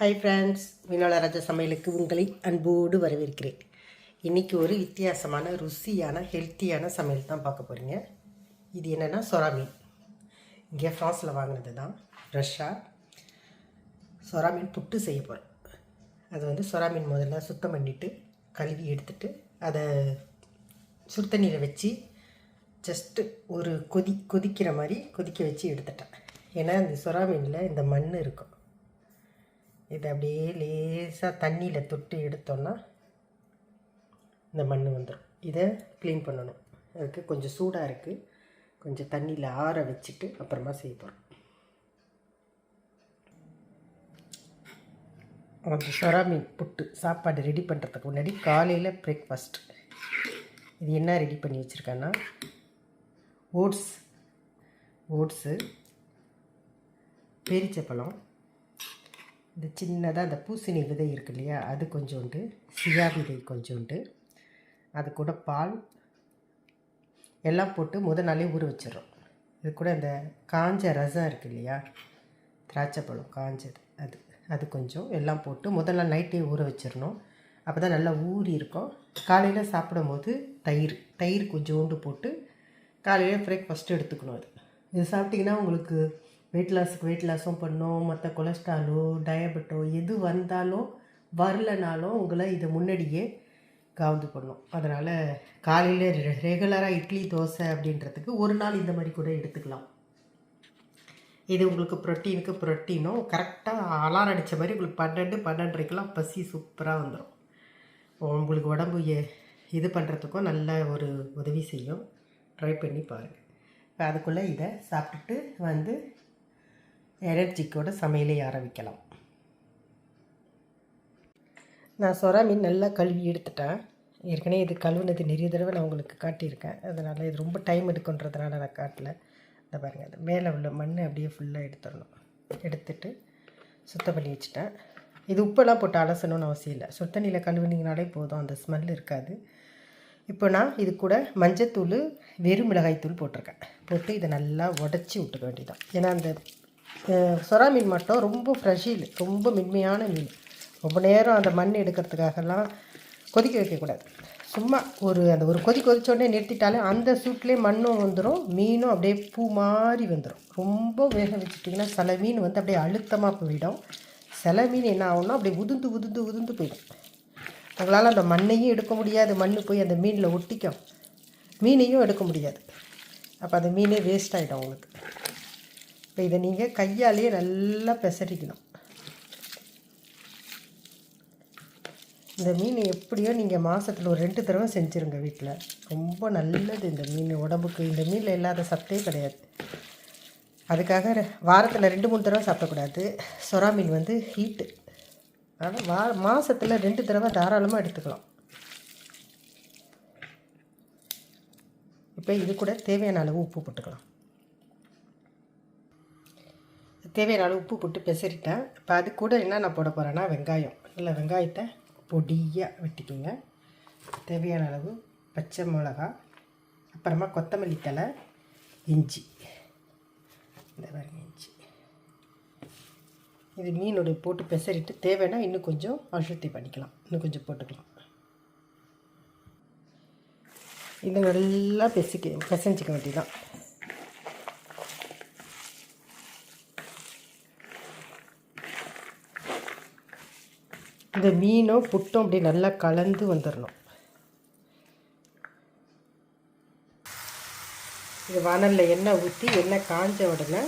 Hi friends வினோலராஜ சமையலுக்கு உங்களை அன்போடு வரவேற்கிறேன். இன்றைக்கி ஒரு வித்தியாசமான ருசியான ஹெல்த்தியான சமையல் தான் பார்க்க போகிறீங்க இது என்னென்னா சொரா மீன். இங்கே ஃப்ரான்ஸில் வாங்கினது தான் ஃப்ரெஷ்ஷாக சொரா மீன் புட்டு செய்ய போகிறேன் அது வந்து சொரா மீன் முதல்ல சுத்தம் பண்ணிவிட்டு கழுவி எடுத்துட்டு அதை சுடுத்தண்ணியில் வச்சு ஜஸ்ட்டு ஒரு கொதி கொதிக்கிற மாதிரி கொதிக்க வச்சு எடுத்துட்டேன். ஏன்னா இந்த சொரா மீனில் இந்த மண் இருக்கும். இதை அப்படியே லேசாக தண்ணியில் தொட்டு எடுத்தோன்னா இந்த மண் வந்துடும் இதை க்ளீன் பண்ணணும். அதுக்கு கொஞ்சம் சூடாக இருக்குது கொஞ்சம் தண்ணியில் ஆற வச்சுட்டு அப்புறமா செய்ய போகிறோம் அந்த சொரா புட்டு சாப்பாடு ரெடி பண்ணுறதுக்கு முன்னாடி காலையில் பிரேக்ஃபாஸ்ட் இது என்ன ரெடி பண்ணி வச்சுருக்கேன்னா ஓட்ஸ். ஓட்ஸு பேரிச்சப்பழம் இந்த சின்னதாக அந்த பூசணி விதை இருக்கு இல்லையா அது கொஞ்சோண்டு சியா விதை கொஞ்சோண்டு அது கூட பால் எல்லாம் போட்டு முத நாளே ஊற வச்சிடுறோம். இது கூட இந்த காஞ்ச ரசம் இருக்கு இல்லையா திராட்சை பழம் காஞ்சது அது அது கொஞ்சம் எல்லாம் போட்டு முதல் நாள் நைட்டே ஊற வச்சிடணும். அப்போ தான் நல்லா ஊறி இருக்கும். காலையில் சாப்பிடும்போது தயிர் தயிர் கொஞ்சோண்டு போட்டு காலையில் பிரேக்ஃபாஸ்ட்டு எடுத்துக்கணும் அது. இது சாப்பிட்டிங்கன்னா உங்களுக்கு வெயிட் லாஸுக்கு வெயிட் லாஸும் பண்ணும். மற்ற கொலஸ்ட்ராலோ டயபெட்டோ எது வந்தாலும் வரலனாலும் உங்களை இதை முன்னாடியே கவுந்து பண்ணும். அதனால் காலையில் ரெகுலராக இட்லி தோசை அப்படின்றதுக்கு ஒரு நாள் இந்த மாதிரி கூட எடுத்துக்கலாம். இது உங்களுக்கு ப்ரோட்டீனுக்கு ப்ரோட்டீனும் கரெக்டாக அலாரம் அடித்த மாதிரி உங்களுக்கு பன்னெண்டு பன்னெண்டரைக்கெலாம் பசி சூப்பராக வந்துடும் உங்களுக்கு உடம்பு இது பண்ணுறதுக்கும் நல்ல ஒரு உதவி செய்யும். ட்ரை பண்ணி பாருங்கள் அதுக்குள்ளே இதை சாப்பிட்டுட்டு வந்து எனர்ஜிக்கோட சமையலை ஆரம்பிக்கலாம். நான் சொரா மீன் நல்லா கழுவி எடுத்துட்டேன். ஏற்கனவே இது கழுவுனது நிறைய தடவை நான் உங்களுக்கு காட்டியிருக்கேன். அதனால் இது ரொம்ப டைம் எடுக்குன்றதுனால நான் காட்டல. இந்த பாருங்கள் அது மேலே உள்ள மண் அப்படியே ஃபுல்லாக எடுத்துடணும். எடுத்துட்டு சுத்தம் பண்ணி வச்சுட்டேன். இது உப்பெல்லாம் போட்டு அலசணும்னு அவசியம் இல்லை. சுத்தண்ணியில் கழுவுனீங்கனாலே போதும். அந்த ஸ்மெல் இருக்காது. இப்போ நான் இது கூட மஞ்சத்தூள் வெறும் மிளகாய்த்தூள் போட்டிருக்கேன். போட்டு இதை நல்லா உடச்சி விட்டுக்க வேண்டியதான் ஏன்னா அந்த சொரா மீன் மட்டும் ரொம்ப ஃப்ரெஷில் ரொம்ப மென்மையான மீன். ரொம்ப நேரம் அந்த மண் எடுக்கிறதுக்காகலாம் கொதிக்க வைக்கக்கூடாது. சும்மா ஒரு அந்த ஒரு கொதி கொதிச்சோடனே நிறுத்திட்டாலே அந்த சூட்லேயே மண்ணும் வந்துடும் மீனும் அப்படியே பூ மாதிரி வந்துடும் ரொம்ப வேக வச்சுட்டிங்கன்னா சில மீன் வந்து அப்படியே அழுத்தமாக போயிடும். சில மீன் என்ன ஆகும்னா அப்படியே உதுந்து உதுந்து உதுந்து போயிடும். உங்களால் அந்த மண்ணையும் எடுக்க முடியாது. மண் போய் அந்த மீனில் ஒட்டிக்கும். மீனையும் எடுக்க முடியாது. அப்போ அந்த மீனே வேஸ்ட் ஆகிடும் உங்களுக்கு. இப்போ இதை நீங்கள் கையாலேயே நல்லா பெசரிக்கணும். இந்த மீன் எப்படியோ நீங்கள் மாதத்தில் ஒரு ரெண்டு தடவை செஞ்சுருங்க வீட்டில் ரொம்ப நல்லது இந்த மீன் உடம்புக்கு. இந்த மீனில் இல்லாத சத்தே கிடையாது. அதுக்காக வாரத்தில் ரெண்டு மூணு தடவை சாப்பிடக்கூடாது. சொரா மீன் வந்து ஹீட்டு அதனால் வா மாதத்தில் ரெண்டு தடவை தாராளமாக எடுத்துக்கலாம். இப்போ இது கூட தேவையான அளவு உப்பு போட்டுக்கலாம். தேவையான அளவு உப்பு போட்டு பெசரிட்டேன் இப்போ அது கூட என்ன நான் போட போகிறேன்னா வெங்காயம். இல்லை வெங்காயத்தை பொடியாக வெட்டிக்கோங்க. தேவையான அளவு பச்சை மிளகா அப்புறமா கொத்தமல்லி தழை இஞ்சி. இந்த பாருங்க இஞ்சி. இது மீனோட போட்டு பெசரிட்டு தேவைன்னா இன்னும் கொஞ்சம் அசுத்தி பண்ணிக்கலாம். இன்னும் கொஞ்சம் போட்டுக்கலாம். இது நல்லா பெசிக்க பெசஞ்சிக்க வேண்டியதான் இந்த மீனும் புட்டும் அப்படியே நல்லா கலந்து வந்துடணும் இது வானலில் எண்ணெய் ஊற்றி எண்ணெய் காஞ்ச உடனே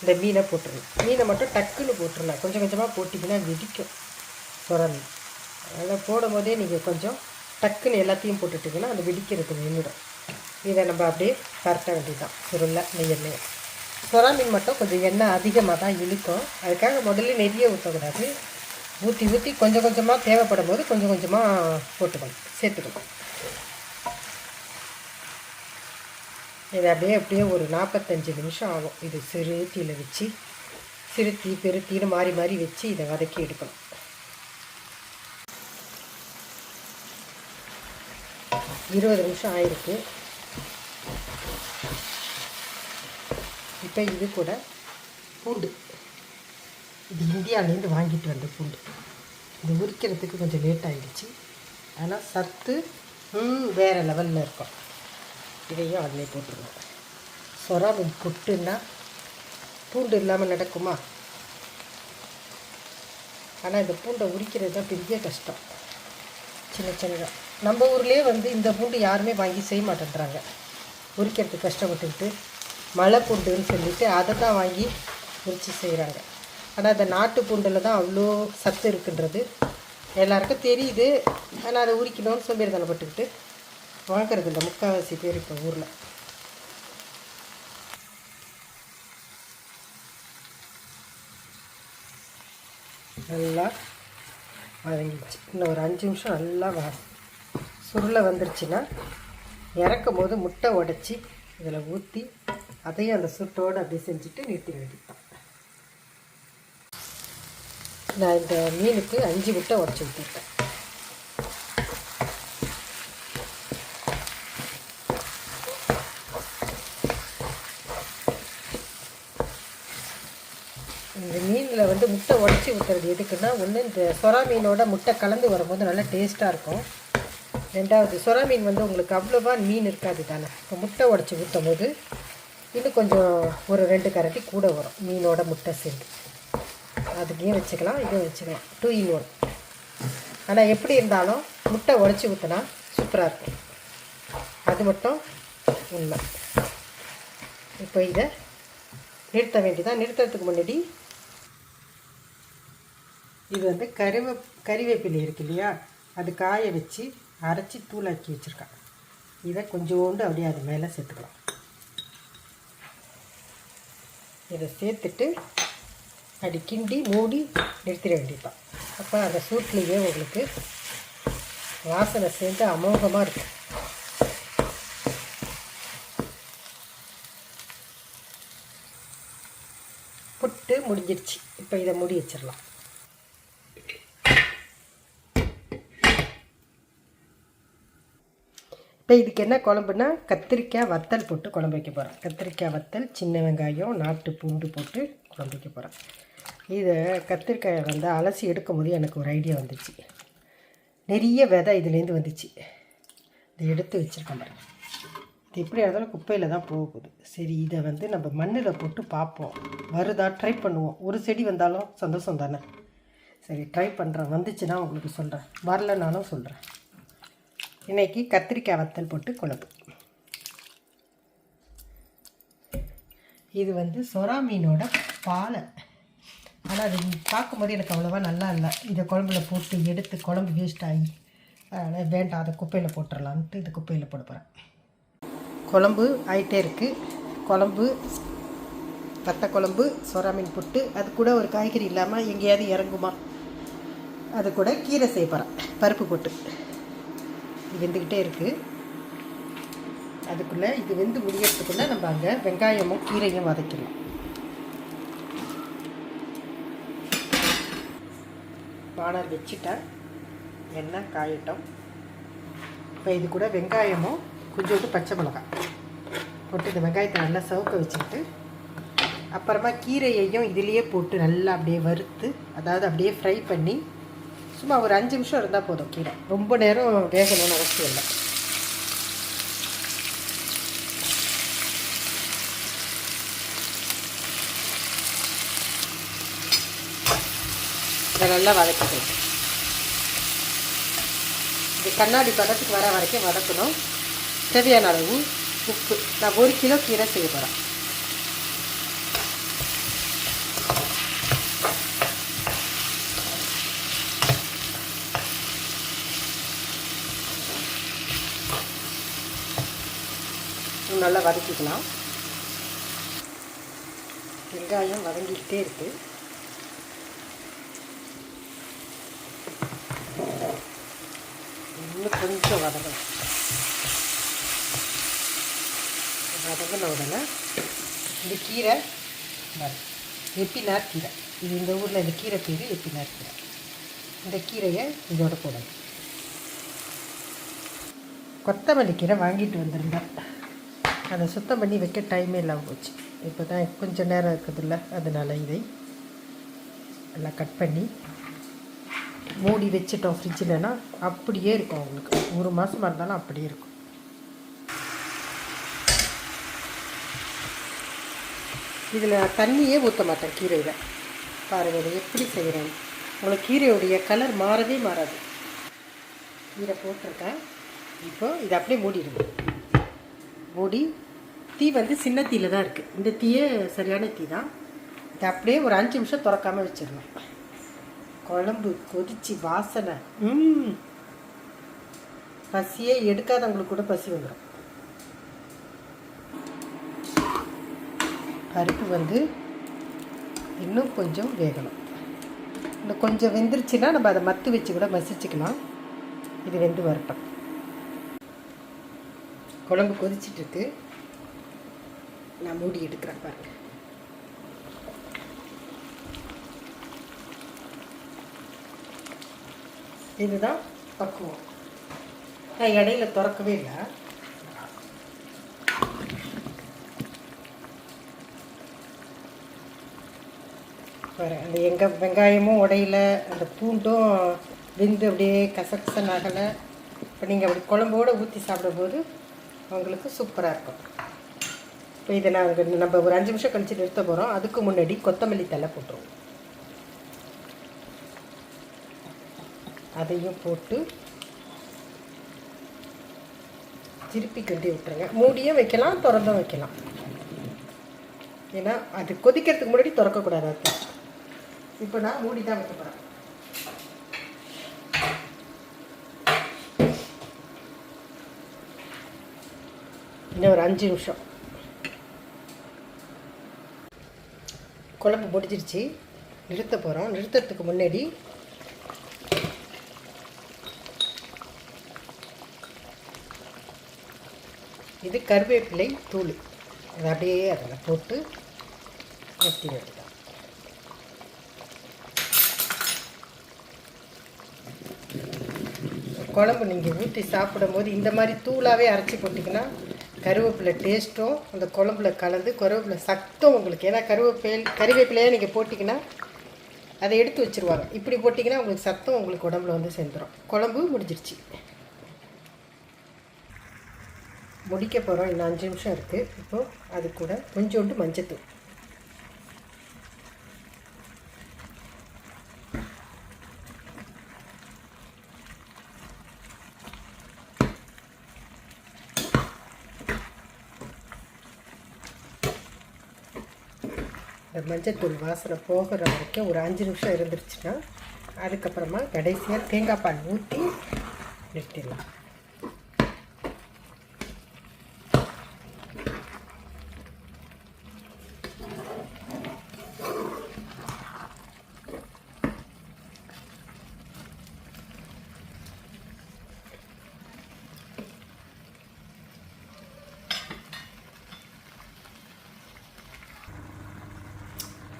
இந்த மீனை போட்டுருணும் மீனை மட்டும் டக்குன்னு போட்டுருணும் கொஞ்சம் கொஞ்சமாக போட்டிங்கன்னா வெடிக்கும் சுரல் அதில் போடும் போதே நீங்கள் கொஞ்சம் டக்குன்னு எல்லாத்தையும் போட்டுட்டிங்கன்னா அந்த வெடிக்கிறது நின்றுடும். இதை நம்ம அப்படியே பரட்ட வேண்டியதுதான் சுருளை இந்த எண்ணெயை. சுறா மீன் மட்டும் கொஞ்சம் எண்ணெய் அதிகமாக தான் இழுக்கும். அதுக்காக முதல்ல நெறிய ஊற்றக்கூடாது ஊற்றி ஊற்றி கொஞ்சம் கொஞ்சமாக தேவைப்படும் போது கொஞ்சம் கொஞ்சமாக போட்டுக்கணும் சேர்த்துக்கணும். இது அப்படியே அப்படியே ஒரு நாற்பத்தஞ்சு நிமிஷம் ஆகும். இது சிறு தீயில் வச்சு சிறு தீ மாறி மாறி வச்சு இதை வதக்கி எடுக்கணும். இருபது நிமிஷம் ஆயிருக்கு. இப்போ இது கூட பூண்டு. இது இந்தியாவிலேருந்து வாங்கிட்டு வந்த பூண்டு. இது உரிக்கிறதுக்கு கொஞ்சம் லேட் ஆகிடுச்சு ஆனால் சத்து வேறு லெவலில் இருக்கும். இதையும் அதிலே போட்டுருவோம். சொராமீன் புட்டுன்னா பூண்டு இல்லாமல் நடக்குமா? ஆனால் இந்த பூண்டை உரிக்கிறது தான் பெரிய கஷ்டம். சின்ன சின்னதாக நம்ம ஊர்லேயே வந்து இந்த பூண்டு யாருமே வாங்கி செய்ய மாட்டேன்றாங்க. உரிக்கிறதுக்கு கஷ்டப்பட்டுக்கிட்டு மழை பூண்டுன்னு சொல்லிட்டு அதை தான் வாங்கி உரித்து செய்கிறாங்க ஆனால் அந்த நாட்டு பூண்டில் தான் அவ்வளோ சத்து இருக்குன்றது. எல்லாருக்கும் தெரியுது. ஆனால் அதை உரிக்கணும்னு சோம்பேறித்தனப்பட்டுக்கிட்டு வாங்குறது இல்லை முக்கால்வாசி பேர் இப்போ ஊரில். நல்லா வதங்கிடுச்சு. இன்னும் ஒரு அஞ்சு நிமிஷம் நல்லா வ சுருளை வந்துருச்சுன்னா இறக்கும் போது முட்டை உடச்சி இதில் ஊற்றி அதையும் அந்த சுட்டோடு அப்படியே செஞ்சுட்டு நிறுத்தி வேண்டியதான் நான் இந்த மீனுக்கு அஞ்சு முட்டை உடச்சி ஊற்றிருக்கேன் இந்த மீனில் வந்து முட்டை உடச்சி ஊற்றுறது எதுக்குன்னா ஒன்று இந்த சொரா மீனோட முட்டை கலந்து வரும்போது நல்லா டேஸ்ட்டாக இருக்கும். ரெண்டாவது சொரா மீன் வந்து உங்களுக்கு அவ்வளோவா மீன் இருக்காது தானே. இப்போ முட்டை உடச்சி ஊற்றும் போது இன்னும் கொஞ்சம் ஒரு ரெண்டு கரட்டி கூட வரும் மீனோட முட்டை சேர்ந்து. அதுக்கையும் வச்சுக்கலாம் இதுவும் வச்சுக்கலாம். டூ இன் ஒன் ஆனால் எப்படி இருந்தாலும் முட்டை உடச்சி ஊற்றினா சூப்பராக இருக்கும். அது மட்டும் உண்மை. இப்போ இதை நிறுத்த வேண்டியதான் நிறுத்துறதுக்கு முன்னாடி இது வந்து கருவே கறிவேப்பிலை இருக்கு இல்லையா? அது காய வச்சு அரைச்சி தூளாக்கி வச்சுருக்கேன். இதை கொஞ்சோண்டு அப்படியே அது மேலே சேர்த்துக்கலாம். இதை சேர்த்துட்டு அப்படி கிண்டி மூடி நிறுத்திட வேண்டியதுதான். அப்போ அந்த சூட்லேயே உங்களுக்கு வாசனை சேர்ந்து அமோகமாக இருக்கும். புட்டு முடிஞ்சிருச்சு. இப்போ இதை மூடி வச்சிடலாம். இப்போ இதுக்கு என்ன குழம்புனா கத்திரிக்காய் வத்தல் போட்டு குழம்பு வைக்க போகிறேன் கத்திரிக்காய் வத்தல் சின்ன வெங்காயம் நாட்டு பூண்டு போட்டு குழம்பு வைக்க போகிறேன் இதை கத்திரிக்காயை வந்து அலசி எடுக்கும் போது எனக்கு ஒரு ஐடியா வந்துச்சு. நிறைய விதை இதுலேருந்து வந்துச்சு. இதை எடுத்து வச்சுருக்கேன் பாருங்கள் இது எப்படி இருந்தாலும் குப்பையில் தான் போக போகுது. சரி இதை வந்து நம்ம மண்ணில் போட்டு பார்ப்போம். வருதா? ட்ரை பண்ணுவோம். ஒரு செடி வந்தாலும் சந்தோஷம் தானே? சரி ட்ரை பண்ணுறேன் வந்துச்சுன்னா உங்களுக்கு சொல்கிறேன் வரலனாலும் சொல்கிறேன் இன்றைக்கி கத்திரிக்காய் வத்தல் போட்டு குழம்பு. இது வந்து சொரா மீனோட பாலை. ஆனால் அது பார்க்கும்போது எனக்கு அவ்வளோவா நல்லா இல்லை. இதை குழம்புல போட்டு எடுத்து குழம்பு வேஸ்ட் ஆகி அதனால் வேண்டாம் அதை குப்பையில் போட்டுடலான்ட்டு இது குப்பையில் போட போகிறேன் குழம்பு ஆகிட்டே இருக்குது குழம்பு வத்த குழம்பு மீன் புட்டு அது கூட ஒரு காய்கறி இல்லாமல் எங்கேயாவது இறங்குமா? அது கூட கீரை செய்ய போகிறேன் பருப்பு போட்டு. இது வெந்துக்கிட்டே இருக்குது அதுக்குள்ளே இது வெந்து முடியறதுக்குள்ளே நம்ம அங்கே வெங்காயமும் கீரையும் வதக்கிடலாம் வானல் வச்சுட்டேன். எண்ணெய் காயட்டும். இப்போ இது கூட வெங்காயமும் கொஞ்சோண்டு பச்சை மிளகாய். போட்டு இந்த வெங்காயத்தை நல்லா சவுக்க வச்சுக்கிட்டு அப்புறமா கீரையையும் இதுலேயே போட்டு நல்லா அப்படியே வறுத்து அதாவது அப்படியே ஃப்ரை பண்ணி சும்மா ஒரு அஞ்சு நிமிஷம் இருந்தால் போதும் கீரை. ரொம்ப நேரம் வேகணும்னு அவசியம் இல்லை. இதை நல்லா வதக்கிக்கலாம் இது கண்ணாடி பதத்துக்கு வர வரைக்கும் வதக்கணும். தேவையான அளவு உப்பு. நான் ஒரு கிலோ கீரை செய்ய போகிறேன் நல்லா வதக்கிக்கலாம். வெங்காயம் வதங்கிக்கிட்டே இருக்குது இன்னும் கொஞ்சம் வதங்கின உடனே இந்த கீரை எப்பினார் கீரை இது இந்த ஊரில் இந்த கீரை பேர் எப்பினார் கீரை இந்த கீரையை இதோட போடணும் கொத்தமல்லி கீரை வாங்கிட்டு வந்திருந்தேன் அதை சுத்தம் பண்ணி வைக்க டைமே இல்லாமல் போச்சு இப்போ தான் கொஞ்சம் நேரம் இருக்குதுல்ல அதனால் இதை எல்லாம் கட் பண்ணி மூடி வச்சுட்டோம் ஃப்ரிட்ஜில்னா அப்படியே இருக்கும் அவங்களுக்கு. ஒரு மாதமாக இருந்தாலும் அப்படியே இருக்கும். இதில் தண்ணியே ஊற்ற மாட்டேன் கீரையில். பாருங்கள் இதை எப்படி செய்கிறேன் உங்களுக்கு கீரையுடைய கலர் மாறவே மாறாது. கீரை போட்டிருக்கேன். இப்போது இதை அப்படியே மூடிடுங்க. மூடி தீ வந்து சின்ன தீயில் தான் இருக்குது இந்த தீயே சரியான தீ தான். இதை அப்படியே ஒரு அஞ்சு நிமிஷம் திறக்காமல் வச்சிடணும். குழம்பு கொதிச்சு வாசனை. ம். பசியே எடுக்காதவங்களுக்கு கூட பசி வந்துடும் பருப்பு வந்து இன்னும் கொஞ்சம் வேகணும். இன்னும் கொஞ்சம் வெந்துருச்சுன்னா நம்ம அதை மத்து வச்சு கூட மசிச்சுக்கலாம். இது வெந்து வரட்டும். குழம்பு கொதிச்சிட்டு இருக்கு. நான் மூடி எடுக்கிறேன் பாருங்க. இதுதான் பக்குவம். நான் இடையில திறக்கவே இல்லை. அந்த எங்கள் வெங்காயமும் உடையில அந்த பூண்டும் வெந்து அப்படியே கசகசன் ஆகலை இப்போ நீங்கள் அப்படி குழம்போடு ஊற்றி சாப்பிடும்போது உங்களுக்கு சூப்பராக இருக்கும். இப்போ இதை நாங்கள் நம்ம ஒரு அஞ்சு நிமிஷம் கழித்து நிறுத்த போகிறோம் அதுக்கு முன்னாடி கொத்தமல்லி தலை போட்டுருவோம். அதையும் போட்டு திருப்பி கட்டி விட்டுருங்க. மூடியும் வைக்கலாம் திறந்தும் வைக்கலாம். ஏன்னா அது கொதிக்கிறதுக்கு முன்னாடி திறக்கக்கூடாது அது. இப்போ நான் மூடி தான் வைக்க போகிறேன் இன்னும் ஒரு அஞ்சு நிமிஷம். குழம்பு முடிஞ்சிருச்சு. நிறுத்த போகிறோம் நிறுத்துறதுக்கு முன்னாடி இது கருவேப்பிலை தூள். அதை அப்படியே அதில் போட்டு வெட்டி வேண்டியதான் குழம்பு நீங்கள் ஊற்றி சாப்பிடும்போது இந்த மாதிரி தூளாகவே அரைச்சி போட்டிங்கன்னா கருவேப்பிலை டேஸ்ட்டும் அந்த குழம்புல கலந்து கருவேப்பிலை சத்தம் உங்களுக்கு. ஏன்னா கருவேப்பிலை கருவேப்பிலையாக நீங்கள் போட்டிங்கன்னா அதை எடுத்து வச்சுருவாங்க. இப்படி போட்டிங்கன்னா உங்களுக்கு சத்தம் உங்களுக்கு உடம்புல வந்து சேர்ந்துடும் குழம்பு முடிஞ்சிருச்சு. முடிக்க போகிறோம் இன்னும் அஞ்சு நிமிஷம் இருக்குது இப்போது அது கூட கொஞ்சோண்டு மஞ்சத்தூள். இந்த மஞ்சத்தூள் வாசனை போகிற வரைக்கும் ஒரு அஞ்சு நிமிஷம் இருந்துருச்சுன்னா அதுக்கப்புறமா கடைசியாக தேங்காய் பால் ஊற்றி நிறுத்திடலாம்.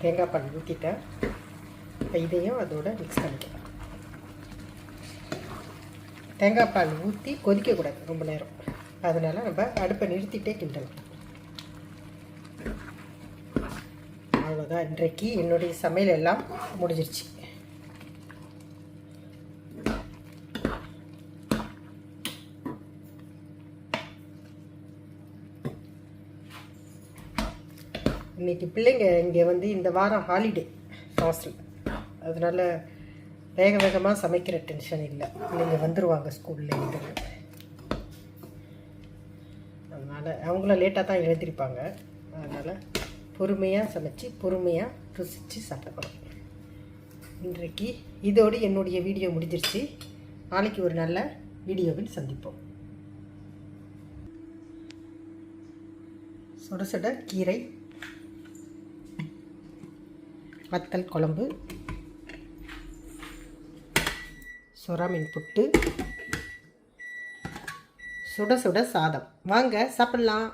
தேங்காய் பால் ஊற்றிட்டேன் இப்போ இதையும் அதோட மிக்ஸ் பண்ணிக்கலாம். தேங்காய் பால் ஊற்றி கொதிக்கக்கூடாது ரொம்ப நேரம். அதனால் நம்ம அடுப்பை நிறுத்திட்டே கிண்டலாம். அவ்வளோதான் இன்றைக்கு என்னுடைய சமையல் எல்லாம் முடிஞ்சிருச்சு. இன்றைக்கி பிள்ளைங்க இங்கே வந்து இந்த வாரம் ஹாலிடே ஹாஸ்டல் அதனால் வேக வேகமாக சமைக்கிற டென்ஷன் இல்லை. பிள்ளைங்க வந்துடுவாங்க ஸ்கூலில் ஸ்கூல்லேருந்து அதனால் அவங்கள லேட்டாக தான் எழுந்திருப்பாங்க. அதனால் பொறுமையாக சமைச்சு பொறுமையாக ருசித்து சாப்பிடணும். இன்றைக்கு இதோடு என்னுடைய வீடியோ முடிஞ்சிருச்சு. நாளைக்கு ஒரு நல்ல வீடியோவில் சந்திப்போம். சுட சுட கீரை வத்தல் குழம்பு சுறா மீன் புட்டு சுட சுட சாதம். வாங்க சாப்பிட்லாம்.